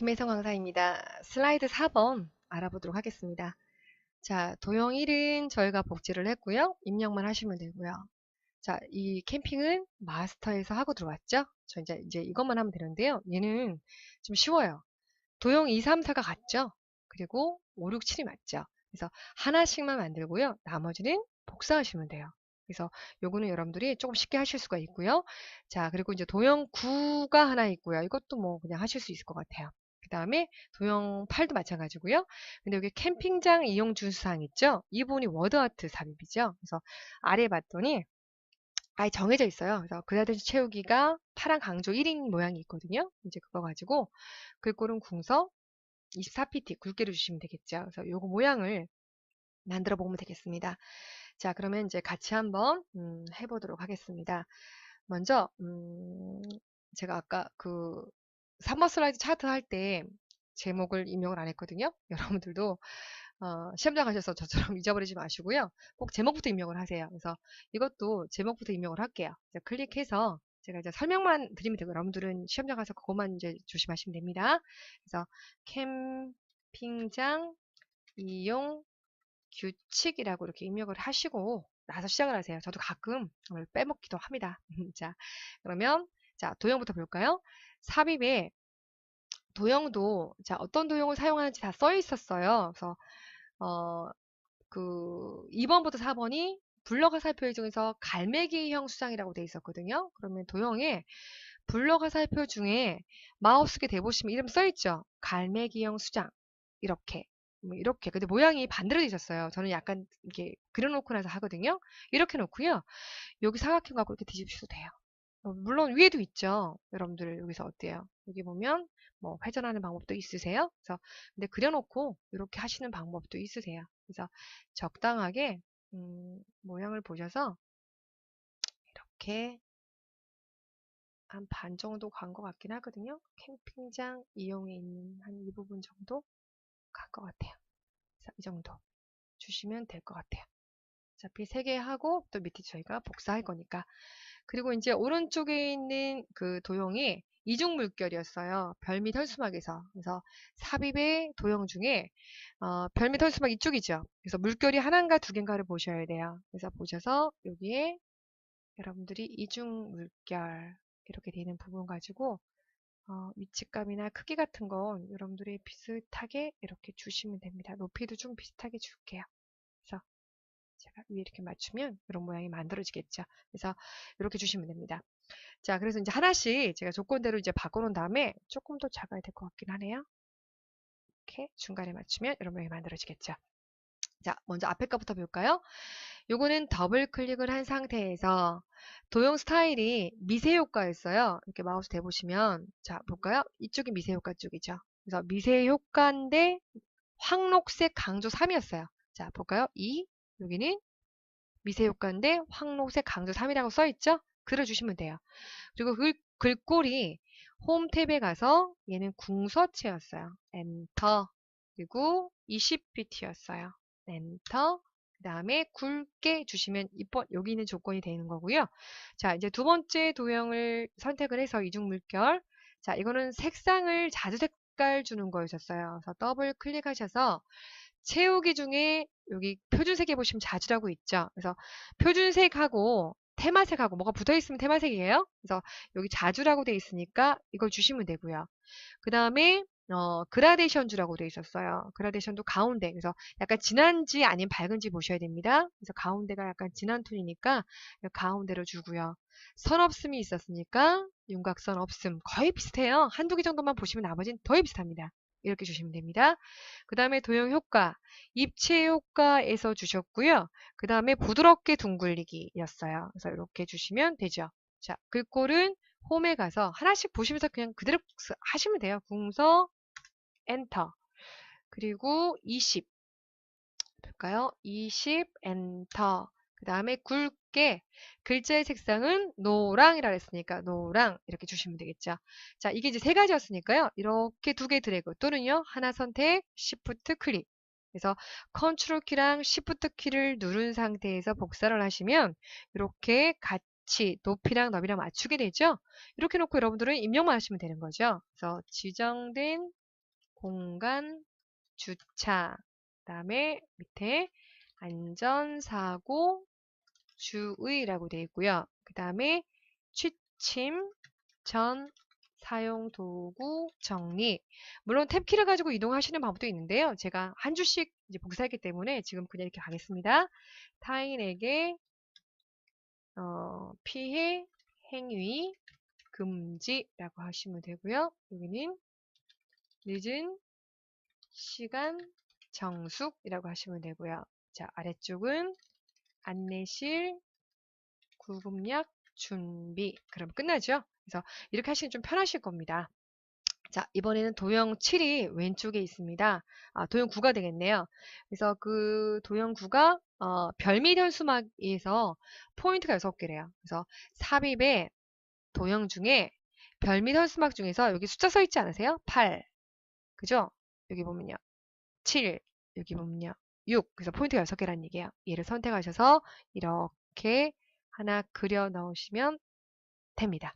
김혜성 강사입니다. 슬라이드 4번 알아보도록 하겠습니다. 자, 도형 1은 저희가 복제를 했고요. 입력만 하시면 되고요. 자, 이 캠핑은 마스터에서 하고 들어왔죠? 저 이제, 이제 이것만 하면 되는데요. 얘는 좀 쉬워요. 도형 2, 3, 4가 같죠? 그리고 5, 6, 7이 맞죠? 그래서 하나씩만 만들고요. 나머지는 복사하시면 돼요. 그래서 요거는 여러분들이 조금 쉽게 하실 수가 있고요. 자, 그리고 이제 도형 9가 하나 있고요. 이것도 뭐 그냥 하실 수 있을 것 같아요. 그 다음에 도형 8도 마찬가지고요. 근데 여기 캠핑장 이용 준수사항 있죠? 이 부분이 워드아트 삽입이죠. 그래서 아래 봤더니 아예 정해져 있어요. 그래서 그다듯이 채우기가 파란 강조 1인 모양이 있거든요. 이제 그거 가지고 글꼴은 궁서 24pt 굵게로 주시면 되겠죠. 그래서 요거 모양을 만들어 보면 되겠습니다. 자, 그러면 이제 같이 한번 음, 해보도록 하겠습니다. 먼저 음, 제가 아까 그 3번 슬라이드 차트 할 때 제목을 입력을 안 했거든요. 여러분들도 어, 시험장 가셔서 저처럼 잊어버리지 마시고요. 꼭 제목부터 입력을 하세요. 그래서 이것도 제목부터 입력을 할게요. 클릭해서 제가 이제 설명만 드리면 되고 여러분들은 시험장 가서 그것만 이제 조심하시면 됩니다. 그래서 캠핑장 이용 규칙이라고 이렇게 입력을 하시고 나서 시작을 하세요. 저도 가끔 빼먹기도 합니다. 자, 그러면 자 도형부터 볼까요? 삽입에 도형도 자 어떤 도형을 사용하는지 다 써 있었어요. 그래서 어, 그 2번부터 4번이 블럭 화 살표 중에서 갈매기형 수장이라고 되어 있었거든요. 그러면 도형에 블럭 화 살표 중에 마우스게 대보시면 이름 써 있죠. 갈매기형 수장 이렇게 뭐 이렇게 근데 모양이 반대로 되셨어요. 저는 약간 이렇게 그려놓고 나서 하거든요. 이렇게 놓고요. 여기 사각형 갖고 이렇게 뒤집으셔도 돼요. 어, 물론 위에도 있죠. 여러분들 여기서 어때요? 여기 보면 뭐 회전하는 방법도 있으세요. 그래서 근데 그려놓고 이렇게 하시는 방법도 있으세요. 그래서 적당하게 음, 모양을 보셔서 이렇게 한 반 정도 간 것 같긴 하거든요. 캠핑장 이용에 있는 한 이 부분 정도 갈것 같아요. 이 정도 주시면 될 것 같아요. 어차피 3개 하고 또 밑에 저희가 복사할 거니까. 그리고 이제 오른쪽에 있는 그 도형이 이중 물결이었어요. 별밑 헐수막에서. 그래서 삽입의 도형 중에 어, 별밑 헐수막 이쪽이죠. 그래서 물결이 하나인가 두 개인가를 보셔야 돼요. 그래서 보셔서 여기에 여러분들이 이중 물결 이렇게 되는 부분 가지고 어, 위치감이나 크기 같은 건 여러분들이 비슷하게 이렇게 주시면 됩니다. 높이도 좀 비슷하게 줄게요. 제가 위에 이렇게 맞추면 이런 모양이 만들어지겠죠. 그래서 이렇게 주시면 됩니다. 자, 그래서 이제 하나씩 제가 조건대로 이제 바꿔놓은 다음에 조금 더 작아야 될 것 같긴 하네요. 이렇게 중간에 맞추면 이런 모양이 만들어지겠죠. 자, 먼저 앞에 거부터 볼까요? 요거는 더블 클릭을 한 상태에서 도형 스타일이 미세 효과였어요. 이렇게 마우스 대보시면 자 볼까요? 이쪽이 미세 효과 쪽이죠. 그래서 미세 효과인데 황록색 강조 3이었어요. 자 볼까요? 2 여기는 미세 효과인데 황록색 강조 3이라고 써있죠? 글을 주시면 돼요. 그리고 글, 글꼴이 홈 탭에 가서 얘는 궁서체였어요. 엔터 그리고 20bt였어요. 엔터 그 다음에 굵게 주시면 이번 여기 있는 조건이 되는 거고요. 자 이제 두 번째 도형을 선택을 해서 이중 물결 자 이거는 색상을 자주 색깔 주는 거였었어요. 그래서 더블 클릭하셔서 채우기 중에 여기 표준색에 보시면 자주라고 있죠. 그래서 표준색하고 테마색하고 뭐가 붙어 있으면 테마색이에요. 그래서 여기 자주라고 되어 있으니까 이걸 주시면 되고요. 그 다음에 어, 그라데이션 주라고 되어 있었어요. 그라데이션도 가운데. 그래서 약간 진한지 아니면 밝은지 보셔야 됩니다. 그래서 가운데가 약간 진한 톤이니까 가운데로 주고요. 선 없음이 있었으니까 윤곽선 없음. 거의 비슷해요. 한두 개 정도만 보시면 나머지는 더 비슷합니다. 이렇게 주시면 됩니다. 그 다음에 도형 효과, 입체 효과에서 주셨고요. 그 다음에 부드럽게 둥글리기였어요. 그래서 이렇게 주시면 되죠. 자, 글꼴은 홈에 가서 하나씩 보시면서 그냥 그대로 하시면 돼요. 궁서, 엔터. 그리고 20. 볼까요? 20, 엔터. 그 다음에 굵게 글자의 색상은 노랑이라 했으니까 노랑 이렇게 주시면 되겠죠. 자, 이게 이제 세 가지였으니까요. 이렇게 두 개 드래그 또는요. 하나 선택, Shift 클릭. 그래서 컨트롤 키랑 Shift 키를 누른 상태에서 복사를 하시면 이렇게 같이 높이랑 너비랑 맞추게 되죠. 이렇게 놓고 여러분들은 입력만 하시면 되는 거죠. 그래서 지정된 공간, 주차, 그 다음에 밑에 안전사고, 주의라고 되어 있고요. 그 다음에 취침, 전, 사용 도구, 정리. 물론 탭키를 가지고 이동하시는 방법도 있는데요. 제가 한 줄씩 이제 복사했기 때문에 지금 그냥 이렇게 가겠습니다. 타인에게 어, 피해 행위 금지라고 하시면 되고요. 여기는 늦은 시간 정숙이라고 하시면 되고요. 자, 아래쪽은 안내실 구급약 준비. 그럼 끝나죠? 그래서 이렇게 하시면 좀 편하실 겁니다. 자, 이번에는 도형 7이 왼쪽에 있습니다. 아, 도형 9가 되겠네요. 그래서 그 도형 9가 어, 별미 현수막에서 포인트가 6개래요. 그래서 삽입의 도형 중에 별미 현수막 중에서 여기 숫자 써 있지 않으세요? 8. 그죠? 여기 보면요. 7. 여기 보면요. 6. 그래서 포인트가 6개라는 얘기예요. 얘를 선택하셔서 이렇게 하나 그려 넣으시면 됩니다.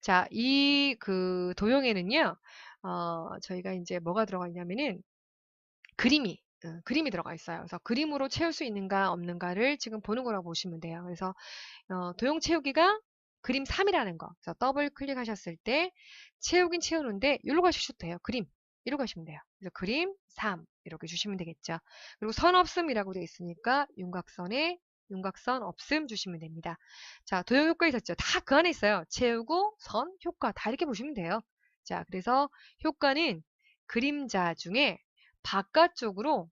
자, 이 그 도형에는요, 어, 저희가 이제 뭐가 들어가 있냐면은 그림이, 어, 그림이 들어가 있어요. 그래서 그림으로 채울 수 있는가 없는가를 지금 보는 거라고 보시면 돼요. 그래서 어, 도형 채우기가 그림 3이라는 거. 그래서 더블 클릭하셨을 때 채우긴 채우는데 여기로 가셔도 돼요. 그림. 이리로 가시면 돼요. 그래서 그림 3 이렇게 주시면 되겠죠. 그리고 선 없음이라고 되어 있으니까 윤곽선에 윤곽선 없음 주시면 됩니다. 자, 도형 효과 있었죠. 다 그 안에 있어요. 채우고, 선, 효과 다 이렇게 보시면 돼요. 자, 그래서 효과는 그림자 중에 바깥쪽으로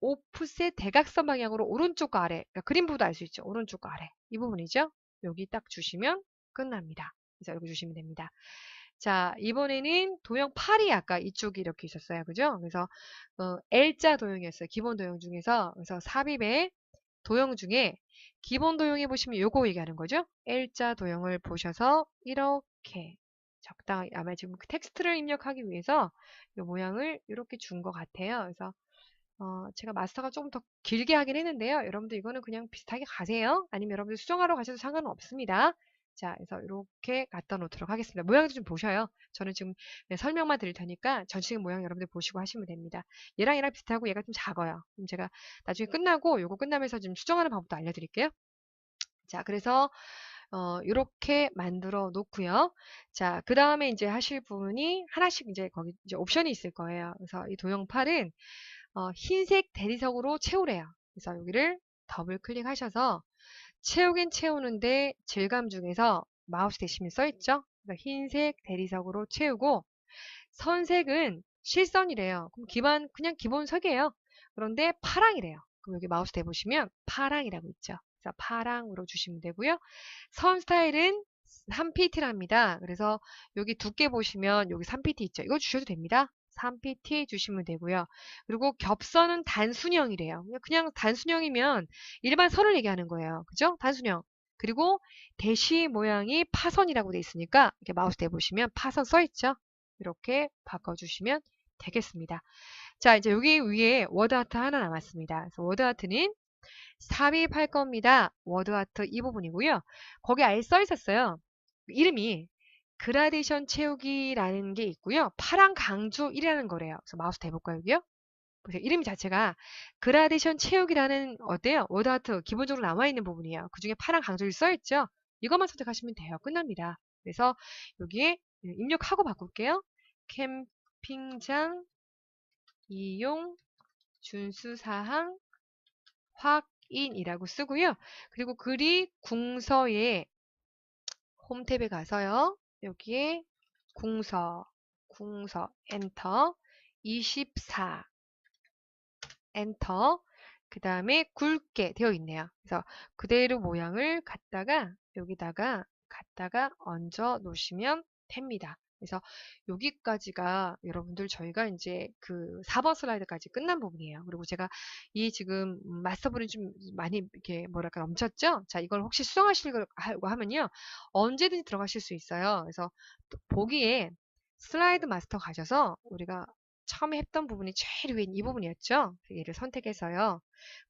오프셋 대각선 방향으로 오른쪽과 아래, 그러니까 그림보다 알수 있죠. 오른쪽과 아래. 이 부분이죠. 여기 딱 주시면 끝납니다. 그래서 이렇게 주시면 됩니다. 자, 이번에는 도형 8이 아까 이쪽이 이렇게 있었어요. 그죠? 그래서 어, L자 도형이었어요. 기본 도형 중에서. 그래서 삽입에 도형 중에 기본 도형에 보시면 요거 얘기하는 거죠. L자 도형을 보셔서 이렇게 적당히 아마 지금 그 텍스트를 입력하기 위해서 이 모양을 이렇게 준 것 같아요. 그래서 어, 제가 마스터가 조금 더 길게 하긴 했는데요. 여러분들 이거는 그냥 비슷하게 가세요. 아니면 여러분들 수정하러 가셔도 상관은 없습니다. 자, 그래서 이렇게 갖다 놓도록 하겠습니다. 모양도 좀 보셔요. 저는 지금 네, 설명만 드릴 테니까 전체적인 모양 여러분들 보시고 하시면 됩니다. 얘랑 얘랑 비슷하고 얘가 좀 작아요. 그럼 제가 나중에 끝나고 요거 끝나면서 좀 수정하는 방법도 알려드릴게요. 자, 그래서 어, 이렇게 만들어 놓고요. 자, 그 다음에 이제 하실 부분이 하나씩 이제 거기 이제 옵션이 있을 거예요. 그래서 이 도형 팔은 어, 흰색 대리석으로 채우래요. 그래서 여기를 더블 클릭하셔서 채우긴 채우는데 질감 중에서 마우스 대시면 써있죠? 흰색 대리석으로 채우고 선색은 실선이래요. 그럼 기반 그냥 기본 색이에요. 그런데 파랑이래요. 그럼 여기 마우스 대보시면 파랑이라고 있죠. 그래서 파랑으로 주시면 되고요. 선 스타일은 3pt랍니다. 그래서 여기 두께 보시면 여기 3pt 있죠. 이거 주셔도 됩니다. 3pt 주시면 되고요. 그리고 겹선은 단순형이래요. 그냥 단순형이면 일반 선을 얘기하는 거예요. 그죠? 단순형. 그리고 대시 모양이 파선이라고 돼 있으니까 이렇게 마우스 대보시면 파선 써 있죠? 이렇게 바꿔주시면 되겠습니다. 자, 이제 여기 위에 워드아트 하나 남았습니다. 그래서 워드아트는 삽입할 겁니다. 워드아트 이 부분이고요. 거기 아예 써 있었어요. 이름이 그라데이션 채우기라는 게 있고요. 파랑 강조 1이라는 거래요. 그래서 마우스 대볼까요, 여기요? 보세요. 이름 자체가 그라데이션 채우기라는 어때요? 워드아트 기본적으로 남아있는 부분이에요. 그 중에 파랑 강조 1 써있죠? 이것만 선택하시면 돼요. 끝납니다. 그래서 여기에 입력하고 바꿀게요. 캠핑장 이용 준수사항 확인이라고 쓰고요. 그리고 글이 궁서에 홈탭에 가서요. 여기에 궁서, 궁서, 엔터, 24, 엔터, 그 다음에 굵게 되어 있네요. 그래서 그대로 모양을 갖다가 여기다가 갖다가 얹어 놓으시면 됩니다. 그래서 여기까지가 여러분들 저희가 이제 그 4번 슬라이드까지 끝난 부분이에요. 그리고 제가 이 지금 마스터분이 좀 많이 이렇게 뭐랄까 넘쳤죠? 자, 이걸 혹시 수정하시려고 하면요. 언제든지 들어가실 수 있어요. 그래서 보기에 슬라이드 마스터 가셔서 우리가 처음에 했던 부분이 제일 위인 이 부분이었죠? 얘를 선택해서요.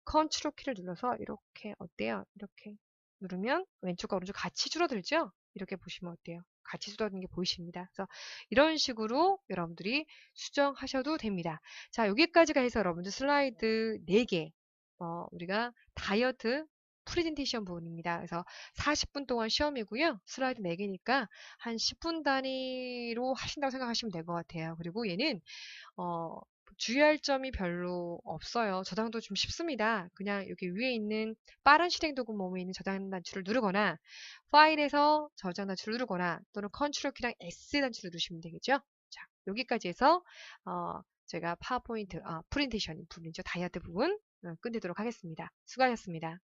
컨트롤 키를 눌러서 이렇게 어때요? 이렇게 누르면 왼쪽과 오른쪽 같이 줄어들죠? 이렇게 보시면 어때요? 같이 쏟아지는 게 보이십니다. 그래서 이런 식으로 여러분들이 수정하셔도 됩니다. 자, 여기까지가 해서 여러분들 슬라이드 4개, 어, 우리가 다이어트 프레젠테이션 부분입니다. 그래서 40분 동안 시험이고요. 슬라이드 4개니까 한 10분 단위로 하신다고 생각하시면 될 것 같아요. 그리고 얘는 어, 주의할 점이 별로 없어요. 저장도 좀 쉽습니다. 그냥 여기 위에 있는 빠른 실행 도구 몸에 있는 저장 단추를 누르거나 파일에서 저장 단추를 누르거나 또는 컨트롤 키랑 S 단추를 누르시면 되겠죠. 자, 여기까지 해서 어, 제가 파워포인트, 아, 프레젠테이션 부분이죠. 다이어트 부분 어, 끝내도록 하겠습니다. 수고하셨습니다.